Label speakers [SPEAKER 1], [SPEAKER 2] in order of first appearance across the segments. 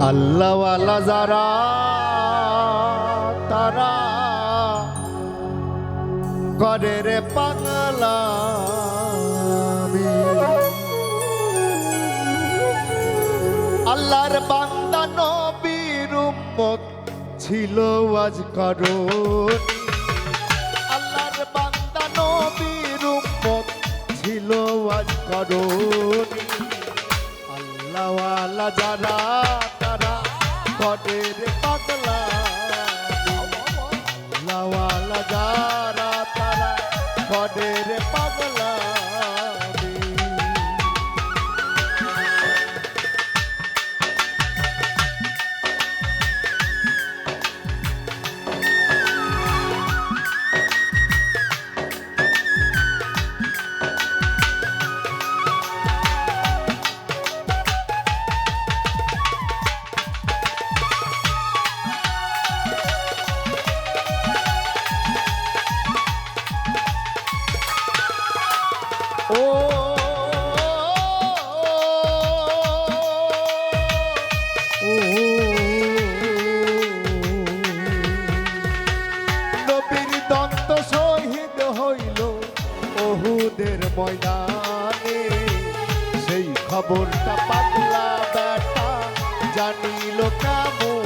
[SPEAKER 1] আল্লাহওয়ালা যারা, তারা করে রে পাগলা আল্লাহর বান্দা নবীর উম্মত ছিল আজ কারণ। আল্লাহর বান্দা নবীর উম্মত ছিল আজ কারণ। আল্লাহওয়ালা যারা ওহুদের ময়দানে সেই খবরটা পাতলা বেটা জানিল কামনে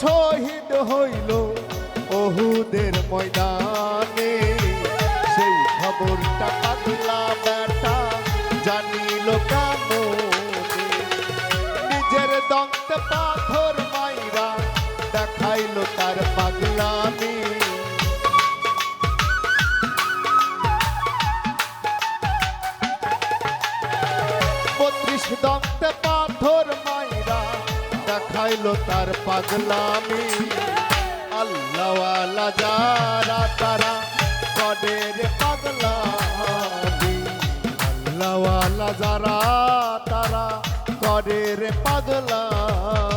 [SPEAKER 1] শহীদ হইল ওহুদের ময়দানে। সেই খবরটা পাতলা বেটা জানিল কেন নিজের দন্ত পাথর দেখাইলো তার পাগলামি। আল্লাহওয়ালা যারা তারা কদের পাগলামি। আল্লাহওয়ালা যারা তারা কদের পাগলামি।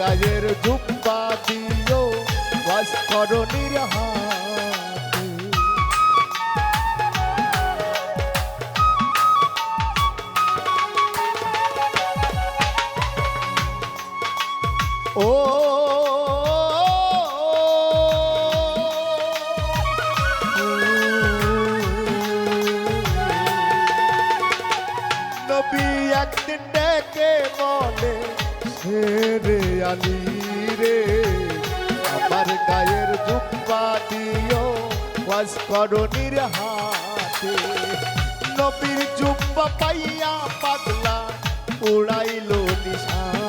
[SPEAKER 1] গায়ের জুব্বা দিও বাস করণীর হাতে ও রে আলী রে, আমার গায়ের জুব্বা দিও বাস করণীর হাতে নবীর জুব্বা পাইয়া পাতলা উড়াইল নিশানি।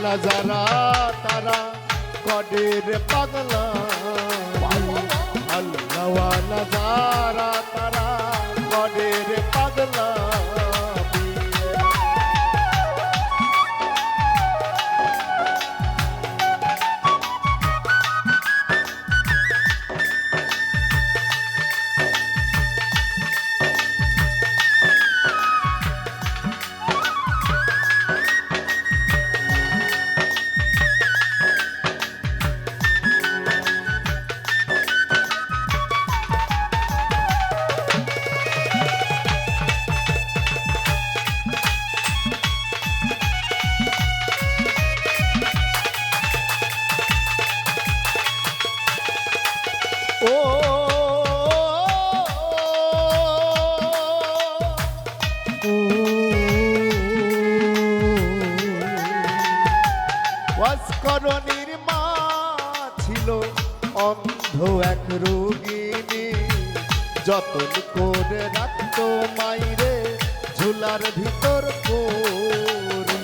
[SPEAKER 1] আল্লাহওয়ালা যারা তারা কডের পাগলা। আল্লাহওয়ালা যারা তারা কডের পাগলা। সরণীর মা ছিল অন্ধ এক রোগিনী যতন করে রাখতো মাইরে ঝুলার ভিতর পড়ি।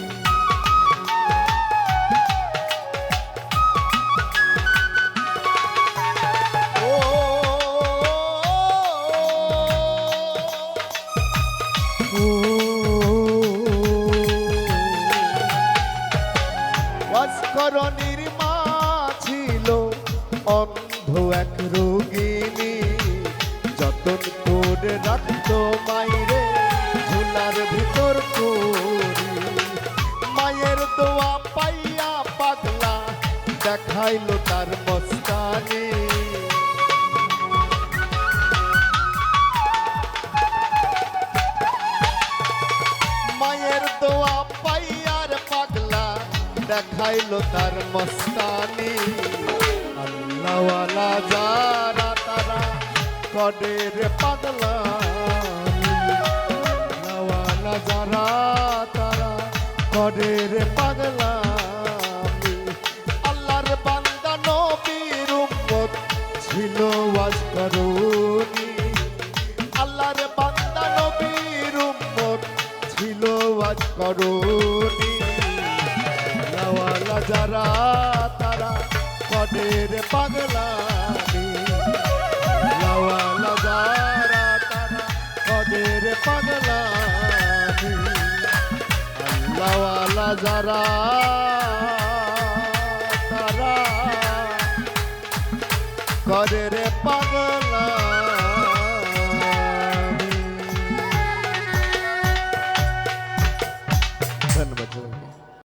[SPEAKER 1] ঝুলার ভিতর মায়ের দোয়া পাইয়া পাগলা মায়ের পাইয়ার পাগলা দেখাইলো তার মস্তানি। আল্লাহওয়ালা তারা করে রে পাগলা। আল্লাহওয়ালা যারা তারা করে রে পাগলা। আল্লাহর বান্দা নবীর উম্মত ছিল ওয়াজ করুনি। আল্লাহর বান্দা নবীর উম্মত ছিল আজ করুনি। আল্লাহওয়ালা যারা তারা কদের পাগলামি যারা তারা করে রে